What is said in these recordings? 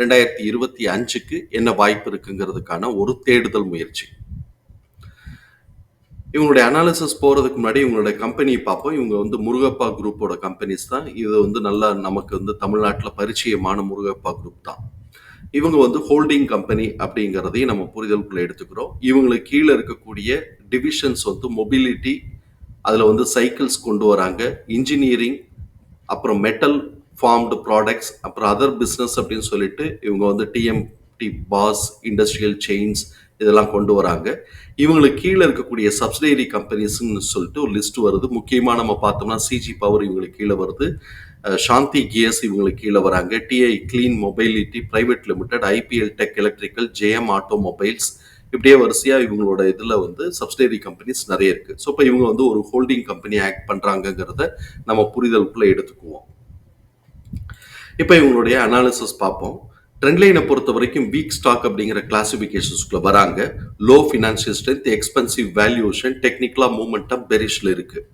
ரெண்டாயிரத்தி இருபத்தி அஞ்சுக்கு என்ன வாய்ப்பு இருக்குங்கிறதுக்கான ஒரு தேடுதல் முயற்சி. இவங்களுடைய அனாலிசிஸ் போகிறதுக்கு முன்னாடி இவங்களுடைய கம்பெனி பார்ப்போம். இவங்க வந்து முருகப்பா குரூப்போட கம்பெனிஸ் தான். இது வந்து நல்லா நமக்கு வந்து தமிழ்நாட்டில் பரிச்சயமான முருகப்பா குரூப் தான். இவங்க வந்து ஹோல்டிங் கம்பெனி அப்படிங்கிறதையும் நம்ம புரிதலுக்குள்ள எடுத்துக்கிறோம். இவங்களுக்கு கீழே இருக்கக்கூடிய டிவிஷன்ஸ் வந்து மொபிலிட்டி அதில் வந்து சைக்கிள்ஸ் கொண்டு வராங்க. இன்ஜினியரிங் அப்புறம் மெட்டல் ஃபார்ம்டு ப்ராடக்ட்ஸ் அப்புறம் அதர் பிஸ்னஸ் அப்படின்னு சொல்லிட்டு இவங்க வந்து டிஎம்டி பாஸ் இண்டஸ்ட்ரியல் செயின்ஸ் இதெல்லாம் கொண்டு வராங்க. இவங்களுக்கு கீழே இருக்கக்கூடிய சப்சிடரி கம்பெனிஸ்ன்னு சொல்லிட்டு ஒரு லிஸ்ட் வருது. முக்கியமாக நம்ம பார்த்தோம்னா சிஜி பவர் இவங்களுக்கு கீழே வருது. சாந்தி கியர்ஸ் இவங்களுக்கு கீழே வராங்க. TI clean mobility private limited IPL tech electrical JM automobiles இப்படியே வரிசையாக இவங்களோட இதில் வந்து சப்சிடரி கம்பெனிஸ் நிறைய இருக்குது ஸோ இப்போ இவங்க வந்து ஒரு ஹோல்டிங் கம்பெனி ஆக்ட் பண்ணுறாங்கங்கிறத நம்ம புரிதலுக்குள்ளே எடுத்துக்குவோம். இப்போ இவங்களுடைய அனாலிசிஸ் பார்ப்போம். ட்ரெண்ட்லைனை பொறுத்த வரைக்கும் வீக் ஸ்டாக் அப்படிங்கிற கிளாசிஃபிகேஷன்ஸ்குள்ளே வராங்க. Low financial strength expensive valuation டெக்னிக்கலாக மூமெண்டம் பெரிஷ்ல இருக்குது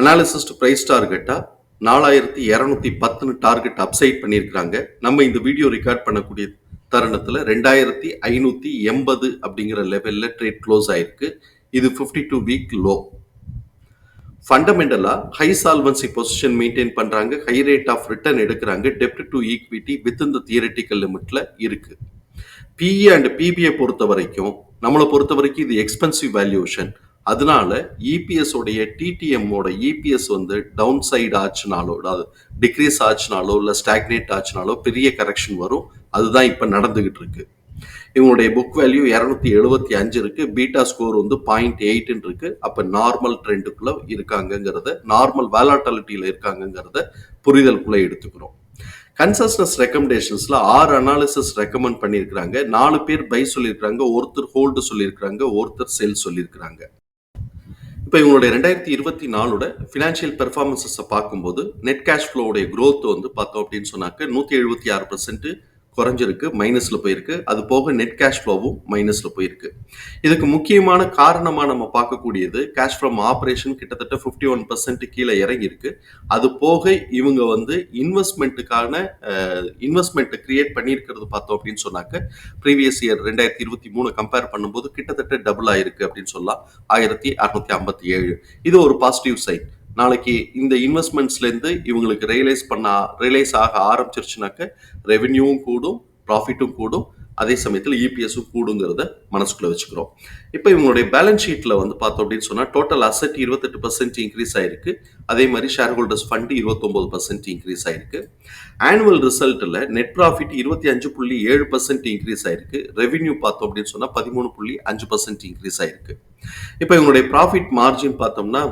அனாலிசிஸ்ட் ப்ரைஸ் டார்கெட்டாக நாலாயிரத்தி இரநூத்தி பத்துன்னு டார்கெட் அப்சைட் பண்ணியிருக்கிறாங்க. நம்ம இந்த வீடியோ ரெக்கார்ட் பண்ணக்கூடிய தருணத்தில் ரெண்டாயிரத்தி ஐநூற்றி எண்பது அப்படிங்கிற லெவலில் ட்ரேட் க்ளோஸ் ஆயிருக்கு. இது ஃபிஃப்டி டூ வீக் லோ ஃபண்டமெண்டலா ஹை சால்வன்சி பொசிஷன் மெயின்டைன் பண்றாங்க. ஹை ரேட் ஆஃப் ரிட்டர்ன் எடுக்கிறாங்க. டெப்ட் டு ஈக்விட்டி வித் இந்த தியரட்டிக்கல் லிமிட்ல இருக்கு. பிஇ அண்ட் பிபிஐ பொறுத்த வரைக்கும் நம்மளை பொறுத்த வரைக்கும் இது எக்ஸ்பென்சிவ் வேல்யூஷன் அதனால இபிஎஸ் உடைய டிடிஎம் ஓட இபிஎஸ் வந்து டவுன் சைடு ஆச்சுனாலோ அதாவது டிக்ரீஸ் ஆச்சுனாலோ இல்லை ஸ்டாக்னேட் ஆச்சுனாலோ பெரிய கரெக்ஷன் வரும். அதுதான் இப்போ நடந்துகிட்டு இருக்கு. இவங்களுடைய புக் வேல்யூ இரநூத்தி எழுபத்தி அஞ்சு இருக்கு. பீட்டா ஸ்கோர் வந்து பாயிண்ட் எயிட்னு இருக்கு. அப்ப நார்மல் ட்ரெண்டுக்குள்ள இருக்காங்கங்கிறத நார்மல் வேலாட்டாலிட்டியில இருக்காங்கங்கிறத புரிதலுக்குள்ள எடுத்துக்கிறோம். கன்சஸ்னஸ் ரெக்கமெண்டேஷன்ஸ்ல ஆறு அனாலிசிஸ் ரெக்கமெண்ட் பண்ணியிருக்கிறாங்க. நாலு பேர் பை சொல்லியிருக்கிறாங்க. ஒருத்தர் ஹோல்டு சொல்லியிருக்கிறாங்க. ஒருத்தர் செல் சொல்லியிருக்கிறாங்க. இப்போ இவங்களுடைய ரெண்டாயிரத்தி இருபத்தி நாலோட ஃபினான்ஷியல் பெர்ஃபார்மன்ஸஸை பார்க்கும்போது நெட் கேஷ் ஃப்ளோவுடைய க்ரோத் வந்து பார்த்தோம் அப்படின்னு சொன்னாக்க நூற்றி எழுபத்தி ஆறு பர்சன்ட் குறைஞ்சிருக்கு மைனஸில் போயிருக்கு. அது போக நெட் கேஷ் ஃப்ளோவும் மைனஸில் போயிருக்கு. இதுக்கு முக்கியமான காரணமாக நம்ம பார்க்கக்கூடியது கேஷ் ஃப்ரம் ஆப்ரேஷன் கிட்டத்தட்ட ஃபிஃப்டி ஒன் பர்சன்ட் கீழே இறங்கியிருக்கு. அது போக இவங்க வந்து இன்வெஸ்ட்மெண்ட்டுக்கான இன்வெஸ்ட்மெண்ட்டை கிரியேட் பண்ணியிருக்கிறது பார்த்தோம் அப்படின்னு சொன்னாக்க ப்ரீவியஸ் இயர் ரெண்டாயிரத்தி இருபத்தி மூணு கம்பேர் பண்ணும்போது கிட்டத்தட்ட டபுள் ஆயிருக்கு அப்படின்னு சொல்லலாம். ஆயிரத்தி அறுநூத்தி ஐம்பத்தி ஏழு. இது ஒரு பாசிட்டிவ் சைட் நாளைக்கு இந்த இன்வெஸ்ட்மெண்ட்ஸ்லேருந்து இவங்களுக்கு ரியலைஸ் பண்ண ரியலைஸ் ஆக ஆரம்பிச்சிருச்சுனாக்க ரெவென்யூவும் கூடும் ப்ராஃபிட்டும் கூடும். அதே சமயத்தில் இபிஎஸும் கூடுங்கிறத மனசுக்குள்ளே வச்சுக்கிறோம். இப்போ இவங்களுடைய பேலன்ஸ் ஷீட்டில் வந்து பார்த்தோம் அப்படின்னு சொன்னால் டோட்டல் அசெட் இருபத்தெட்டு பர்சன்ட் இன்க்ரீஸ் ஆயிருக்கு. அதே மாதிரி ஷேர் ஹோல்டர்ஸ் ஃபண்டு இருபத்தொம்போது பர்சன்ட் இன்க்ரீஸ் ஆயிருக்கு ஆனுவல் ரிசல்ட்டில் நெட் ப்ராஃபிட் இருபத்தி அஞ்சு புள்ளி ஏழு பர்சன்ட் இன்க்ரீஸ் ஆயிருக்கு. ரெவென்யூ பார்த்தோம் அப்படின்னு சொன்னால் பதிமூணு புள்ளி அஞ்சு பர்சன்ட் இன்க்ரீஸ் ஆயிருக்கு. இப்போ இவங்களுடைய ப்ராஃபிட் மார்ஜின் பார்த்தோம்னா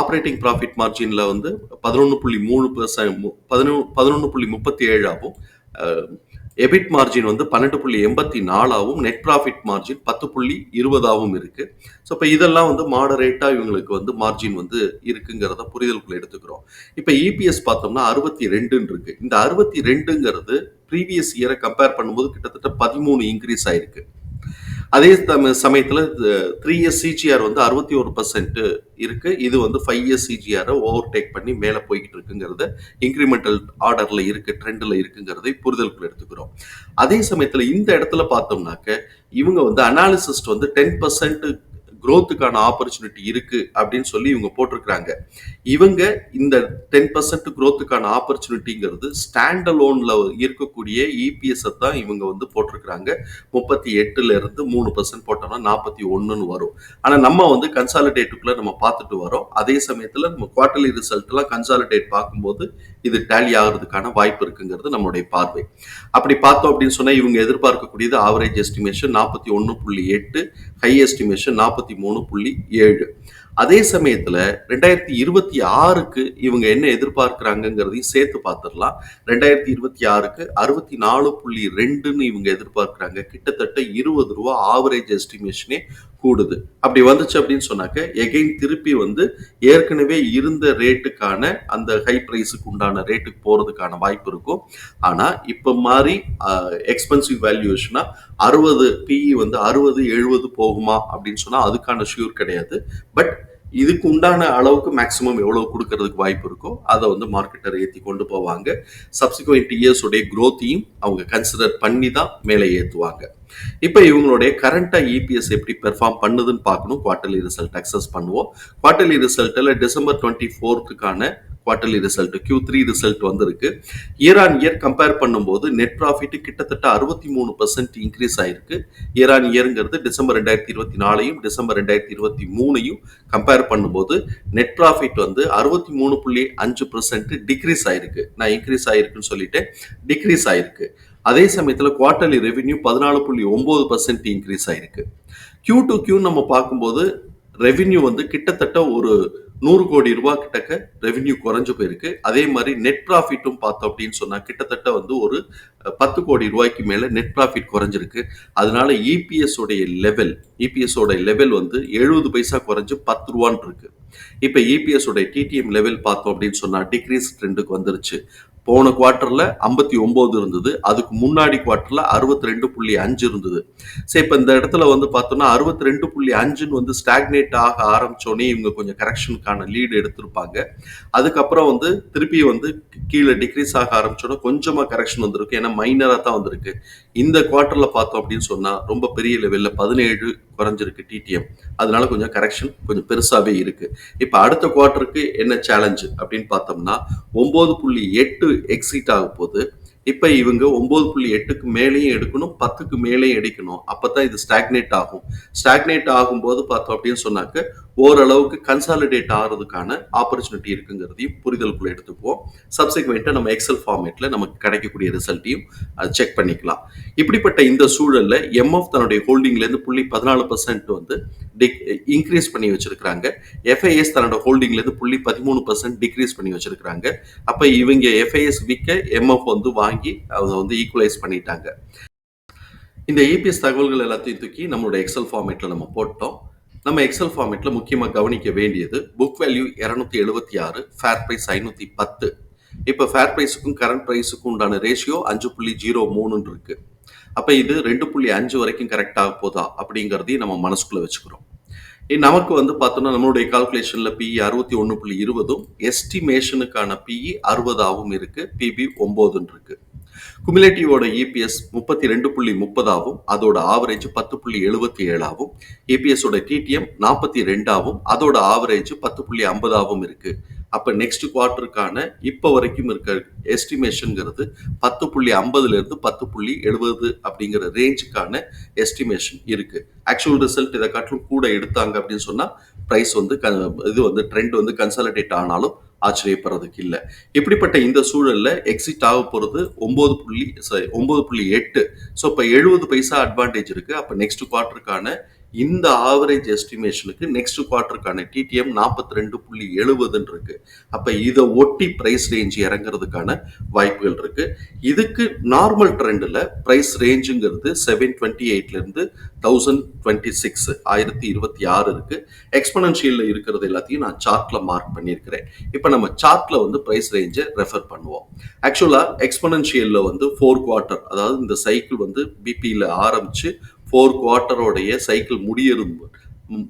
ஆப்ரேட்டிங் ப்ராஃபிட் மார்ஜினில் வந்து பதினொன்று புள்ளி மூணு பர்சன்ட் பதினொன்று பதினொன்று புள்ளி முப்பத்தி ஏழாகவும் எபிட் மார்ஜின் வந்து பன்னெண்டு புள்ளி எண்பத்தி நாலாவும் நெட் ப்ராஃபிட் மார்ஜின் பத்து புள்ளி இருபதாகவும் இருக்கு. ஸோ இப்போ இதெல்லாம் வந்து மாடரேட்டாக இவங்களுக்கு வந்து மார்ஜின் வந்து இருக்குங்கிறத புரிதலுக்குள்ள எடுத்துக்கிறோம். இப்போ இபிஎஸ் பார்த்தோம்னா அறுபத்தி ரெண்டுன்னு இருக்கு. இந்த அறுபத்தி ரெண்டுங்கிறது ப்ரீவியஸ் இயரை கம்பேர் பண்ணும்போது கிட்டத்தட்ட பதிமூணு இன்க்ரீஸ் ஆயிருக்கு. அதே சமயத்தில் த்ரீ இயர்ஸ் சிஜிஆர் வந்து அறுபத்தி ஒரு பர்சன்ட் இருக்கு. இது வந்து ஃபைவ் இயர்ஸ் சிஜிஆரை ஓவர் டேக் பண்ணி மேலே போய்கிட்டு இருக்குங்கிறத இன்க்ரிமெண்டல் ஆர்டரில் இருக்கு ட்ரெண்டில் இருக்குங்கிறதை புரிதலுக்குள் எடுத்துக்கிறோம். அதே சமயத்தில் இந்த இடத்துல பார்த்தோம்னாக்க இவங்க வந்து அனாலிசிஸ்ட் வந்து டென் பர்சன்ட் குரோத்துக்கான ஆப்பர்ச்சுனிட்டி இருக்கு அப்படின்னு சொல்லி இவங்க போட்டிருக்கிறாங்க. இவங்க இந்த டென் பர்சன்ட் குரோத்துக்கான ஆப்பர்ச்சுனிட்டிங்கிறது ஸ்டாண்ட் அலோன்ல இருக்கக்கூடிய இபிஎஸ் தான் இவங்க வந்து போட்டிருக்கிறாங்க. முப்பத்தி எட்டுல இருந்து மூணு பர்சன்ட் போட்டோம்னா நாற்பத்தி ஒன்றுன்னு வரும். ஆனா நம்ம வந்து கன்சாலிடேட்டுக்குள்ள நம்ம பார்த்துட்டு வரோம். அதே சமயத்துல நம்ம குவார்டர்லி ரிசல்ட் எல்லாம் கன்சாலிடேட் பார்க்கும்போது இது டேலி ஆகிறதுக்கான வாய்ப்பு இருக்குங்கிறது நம்மளுடைய பார்வை. அப்படி பார்த்தோம் அப்படின்னு சொன்னா இவங்க எதிர்பார்க்கக்கூடியது ஆவரேஜ் எஸ்டிமேஷன் நாற்பத்தி ஒன்று புள்ளி எட்டு ஹை எஸ்டிமேஷன் நாற்பத்தி மூணு புள்ளி ஏழு. அதே சமயத்துல ரெண்டாயிரத்தி இருபத்தி ஆறுக்கு இவங்க என்ன எதிர்பார்க்குறாங்கங்கிறதையும் சேர்த்து பார்த்துடலாம். ரெண்டாயிரத்தி இருபத்தி ஆறுக்கு அறுபத்தி நாலு புள்ளி ரெண்டுன்னு இவங்க எதிர்பார்க்கிறாங்க. கிட்டத்தட்ட இருபது ரூபா ஆவரேஜ் எஸ்டிமேஷனே கூடுது. அப்படி வந்துச்சு அப்படின்னு சொன்னாக்க எகைன் திருப்பி வந்து ஏற்கனவே இருந்த ரேட்டுக்கான அந்த ஹை ப்ரைஸுக்கு உண்டான ரேட்டுக்கு போகிறதுக்கான வாய்ப்பு இருக்கும். ஆனால் இப்போ மாதிரி எக்ஸ்பென்சிவ் வேல்யூஷனா அறுபது பிஇ வந்து அறுபது எழுபது போகுமா அப்படின்னு சொன்னால் அதுக்கான ஷியூர் கிடையாது. பட் இதுக்கு உண்டான அளவுக்கு மேக்ஸிமம் எவ்வளவு கொடுக்கறதுக்கு வாய்ப்பு இருக்கோ அதை வந்து மார்க்கெட்டர் ஏற்றி கொண்டு போவாங்க. சப்சிக்வெண்ட் இயர்ஸோடைய க்ரோத்தையும் அவங்க கன்சிடர் பண்ணி தான் மேலே ஏற்றுவாங்க இப்போ இவங்களுடைய கரண்டாக இபிஎஸ் எப்படி பெர்ஃபார்ம் பண்ணுதுன்னு பார்க்கணும். குவார்ட்டர்லி ரிசல்ட் அக்சஸ் பண்ணுவோம். குவார்ட்டர்லி ரிசல்ட்டில் December twenty ஃபோர்த்துக்கான quarterly result Q three result வந்திருக்கு. இயர் ஆன் இயர் கம்பேர் பண்ணும்போது நெட் ப்ராஃபிட் கிட்டத்தட்ட அறுபத்தி மூணு பர்சன்ட் இன்க்ரீஸ் ஆயிருக்கு. இயர் ஆன் இயருங்கிறது டிசம்பர் ரெண்டாயிரத்தி இருபத்தி நாலையும் டிசம்பர் ரெண்டாயிரத்தி இருபத்தி மூணையும் கம்பேர் பண்ணும்போது நெட் ப்ராஃபிட் வந்து அறுபத்தி மூணு புள்ளி அஞ்சு பர்சன்ட் டிக்ரீஸ் ஆயிருக்கு. நான் இன்க்ரீஸ் ஆயிருக்குன்னு சொல்லிட்டு டிக்ரீஸ் ஆயிருக்கு. அதே சமயத்தில் குவார்டர்லி ரெவென்யூ பதினாலு புள்ளி ஒம்பது பர்சன்ட் இன்க்ரீஸ் ஆயிருக்கு. கியூ டு கியூ நம்ம பார்க்கும்போது ரெவென்யூ வந்து கிட்டத்தட்ட ஒரு நூறு கோடி ரூபாய் கிட்டக்க ரெவென்யூ குறைஞ்சு போயிருக்கு. அதே மாதிரி நெட் ப்ராஃபிட்டும் பார்த்தோம் அப்படின்னு சொன்னால் கிட்டத்தட்ட வந்து ஒரு பத்து கோடி ரூபாய்க்கு மேலே நெட் ப்ராஃபிட் குறைஞ்சிருக்கு. அதனால இபிஎஸ் உடைய லெவல் இபிஎஸ் உடைய லெவல் வந்து எழுபது பைசா குறைஞ்சு பத்து ரூபான்னு இருக்கு. இப்போ இபிஎஸ் உடைய டிடிஎம் லெவல் பார்த்தோம் அப்படின்னு சொன்னால் டிக்ரீஸ் ட்ரெண்டுக்கு வந்துருச்சு. போன குவார்ட்டரில் ஐம்பத்தி ஒம்பது இருந்தது. அதுக்கு முன்னாடி குவார்ட்டரில் அறுபத்தி ரெண்டு புள்ளி அஞ்சு இருந்தது. சரி இப்போ இந்த இடத்துல வந்து பார்த்தோன்னா அறுபத்தி ரெண்டு புள்ளி அஞ்சுன்னு வந்து ஸ்டாக்னேட் ஆக ஆரம்பித்தோடனே இவங்க கொஞ்சம் கரெக்ஷனுக்கான லீடு எடுத்திருப்பாங்க. அதுக்கப்புறம் வந்து திருப்பி வந்து கீழே டிக்ரீஸ் ஆக ஆரம்பிச்சோன்னா கொஞ்சமாக கரெக்ஷன் வந்திருக்கு. ஏன்னா மைனராக தான் வந்திருக்கு. இந்த குவார்ட்டரில் பார்த்தோம் அப்படின்னு சொன்னால் ரொம்ப பெரிய லெவலில் பதினேழு குறைஞ்சிருக்கு டிடிஎம் அதனால கொஞ்சம் கரெக்ஷன் கொஞ்சம் பெருசாகவே இருக்கு. இப்போ அடுத்த குவார்ட்டருக்கு என்ன சேலஞ்சு அப்படின்னு பார்த்தோம்னா ஒம்பது புள்ளி எட்டு எக்ஸிட் ஆக போது இப்போ இவங்க ஒம்பது புள்ளி எட்டுக்கு மேலேயும் எடுக்கணும் பத்துக்கு மேலேயும் எடுக்கணும். அப்போ தான் இது ஸ்டாக்னேட் ஆகும். ஸ்டாக்னேட் ஆகும்போது பார்த்தோம் அப்படின்னு சொன்னாக்க ஓரளவுக்கு கன்சாலிடேட் ஆகிறதுக்கான ஆப்பர்ச்சுனிட்டி இருக்குங்கிறதையும் புரிதலுக்குள்ள எடுத்துப்போம் சப்சிக்வெண்ட்டாக நம்ம எக்ஸல் ஃபார்மேட்டில் நமக்கு கிடைக்கக்கூடிய ரிசல்ட்டையும் செக் பண்ணிக்கலாம். இப்படிப்பட்ட இந்த சூழலில் எம்எஃப் தன்னுடைய ஹோல்டிங்லேருந்து புள்ளி பதினாலு பர்சன்ட் வந்து டிக் இன்க்ரீஸ் பண்ணி வச்சிருக்கிறாங்க. எஃப்ஐஎஸ் தன்னோட ஹோல்டிங்லேருந்து புள்ளி பதிமூணு பர்சன்ட் டிக்ரீஸ் பண்ணி வச்சிருக்கிறாங்க. அப்போ இவங்க எஃப்ஐஎஸ் விற்க எம்எஃப் வந்து வாங்கி அவங்க வந்து ஈக்குவலைஸ் பண்ணிட்டாங்க. இந்த ஏபிஎஸ் தகவல்கள் எல்லாத்தையும் தூக்கி நம்மளோட எக்ஸல் ஃபார்மேட்டில் நம்ம போட்டோம். நம்ம எக்ஸல் ஃபார்மேட்டில் முக்கியமாக கவனிக்க வேண்டியது புக் வேல்யூ இரநூத்தி எழுபத்தி ஆறு ஃபேர் ப்ரைஸ் ஐநூற்றி பத்து. இப்போ ஃபேர் ப்ரைஸுக்கும் கரண்ட் ப்ரைஸுக்கும் உண்டான ரேஷியோ அஞ்சு புள்ளி ஜீரோ மூணுன்னு இருக்கு. அப்போ இது ரெண்டு புள்ளி அஞ்சு வரைக்கும் கரெக்டாக போதா அப்படிங்கிறதையும் நம்ம மனசுக்குள்ள வச்சுக்கிறோம். நமக்கு வந்து பார்த்தோம்னா நம்மளுடைய கால்குலேஷனில் பிஇ அறுபத்தி ஒன்று புள்ளி இருபதும் எஸ்டிமேஷனுக்கான பிஇ அறுபதாகவும் இருக்கு பிபி ஒம்போதுன்னு இருக்கு. குமுலேட்டிவோட இபிஎஸ் முப்பத்தி ரெண்டு புள்ளி முப்பதாகவும் அதோட ஆவரேஜ் பத்து புள்ளி எழுபத்தி ஏழாவும் இபிஎஸோட டிடிஎம் நாற்பத்தி ரெண்டாவும் அதோட ஆவரேஜ் பத்து புள்ளி ஐம்பதாகவும் இருக்கு. அப்ப நெக்ஸ்ட் குவார்ட்டருக்கான இப்போ வரைக்கும் இருக்க எஸ்டிமேஷனுங்கிறது பத்து புள்ளி ஐம்பதுல இருந்து பத்து புள்ளி எழுபது அப்படிங்கிற ரேஞ்சுக்கான எஸ்டிமேஷன் இருக்கு. ஆக்சுவல் ரிசல்ட் இதை காட்டிலும் கூட எடுத்தாங்க அப்படின்னு சொன்னா ப்ரைஸ் வந்து க- இது வந்து ட்ரெண்ட் வந்து கன்சாலிடேட் ஆனாலும் ஆச்சரியப்படுறதுக்கு இல்லை. இப்படிப்பட்ட இந்த சூழல்ல எக்ஸிட் ஆக போறது ஒன்பது புள்ளி sorry, ஒன்பது புள்ளி எட்டு. ஸோ இப்போ எழுபது பைசா அட்வான்டேஜ் இருக்கு. அப்போ நெக்ஸ்ட் குவார்ட்டருக்கான இந்த ஆவரேஜ் எஸ்டிமேஷனுக்கு நெக்ஸ்ட் குவார்ட்டருக்கான டிடிஎம் நாற்பத்தி ரெண்டு புள்ளி எழுபதுன்னு இருக்கு. அப்போ இதை ஒட்டி பிரைஸ் ரேஞ்ச் இறங்குறதுக்கான வாய்ப்புகள் இருக்கு. இதுக்கு நார்மல் ட்ரெண்டில் பிரைஸ் ரேஞ்சுங்கிறது செவன் டுவெண்ட்டி எயிட்லேருந்து தௌசண்ட் டுவெண்ட்டி சிக்ஸ் ஆயிரத்தி இருபத்தி ஆறு இருக்கு. எக்ஸ்பனன்ஷியலில் இருக்கிறது எல்லாத்தையும் நான் சார்ட்ல மார்க் பண்ணியிருக்கிறேன். இப்போ நம்ம சார்ட்ல வந்து பிரைஸ் ரேஞ்சை ரெஃபர் பண்ணுவோம். ஆக்சுவலாக எக்ஸ்பனன்ஷியலில் வந்து ஃபோர் குவார்ட்டர் அதாவது இந்த சைக்கிள் வந்து பிபியில் ஆரம்பிச்சு ஃபோர் குவார்ட்டரோடைய சைக்கிள் முடியறும்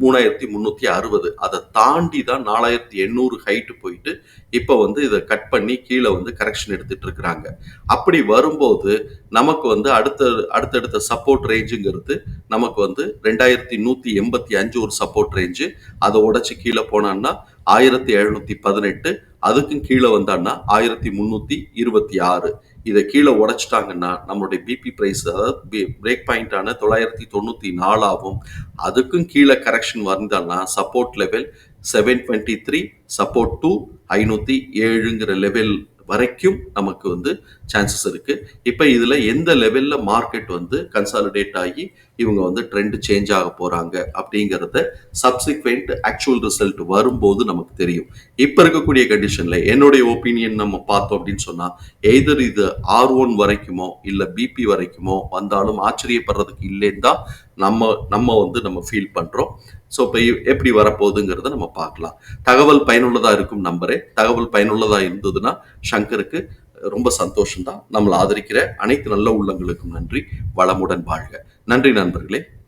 மூணாயிரத்தி முந்நூற்றி அறுபது. அதை தாண்டி தான் நாலாயிரத்தி எண்ணூறு ஹைட்டு போயிட்டு இப்போ வந்து இதை கட் பண்ணி கீழே வந்து கரெக்ஷன் எடுத்துட்டு இருக்கிறாங்க. அப்படி வரும்போது நமக்கு வந்து அடுத்த அடுத்தடுத்த சப்போர்ட் ரேஞ்சுங்கிறது நமக்கு வந்து ரெண்டாயிரத்தி நூற்றி எண்பத்தி அஞ்சு ஒரு சப்போர்ட் ரேஞ்சு அதை உடச்சி கீழே போனான்னா ஆயிரத்தி எழுநூத்தி பதினெட்டு. அதுக்கும் கீழே வந்தான்னா ஆயிரத்தி முந்நூற்றி இருபத்தி ஆறு. இதை கீழே உடைச்சிட்டாங்கன்னா நம்மளுடைய பிபி ப்ரைஸ் அதாவது பிரேக் பாயிண்டான தொள்ளாயிரத்தி தொண்ணூற்றி நாலாவும் அதுக்கும் கீழே correction வந்தால்னா support level seven twenty three support two ஐநூற்றி ஏழுங்கிற லெவல் வரைக்கும் நமக்கு வந்து சான்சஸ் இருக்கு. இப்போ இதில் எந்த லெவலில் மார்க்கெட் வந்து கன்சாலிடேட் ஆகி இவங்க வந்து ட்ரெண்ட் சேஞ்ச் ஆக போறாங்க அப்படிங்கிறத சப்சிக்வெண்ட் ஆக்சுவல் ரிசல்ட் வரும்போது நமக்கு தெரியும். இப்போ இருக்கக்கூடிய கண்டிஷன்ல என்னுடைய ஒப்பீனியன் நம்ம பார்த்தோம் அப்படின்னு சொன்னா எய்தர் இது ஆர் ஒன் வரைக்குமோ இல்ல பிபி வரைக்குமோ வந்தாலும் ஆச்சரியப்படுறதுக்கு இல்லைன்னு தான் நம்ம நம்ம வந்து நம்ம ஃபீல் பண்றோம். ஸோ இப்போ எப்படி வரப்போகுதுங்கிறத நம்ம பார்க்கலாம். தகவல் பயனுள்ளதா இருக்கும் நம்பரே. தகவல் பயனுள்ளதா இருந்ததுன்னா சங்கருக்கு ரொம்ப சந்தோஷம் தான் நம்மளை ஆதரிக்கிற அனைத்து நல்ல உள்ளங்களுக்கும் நன்றி. வளமுடன் வாழ்க. நன்றி நண்பர்களே.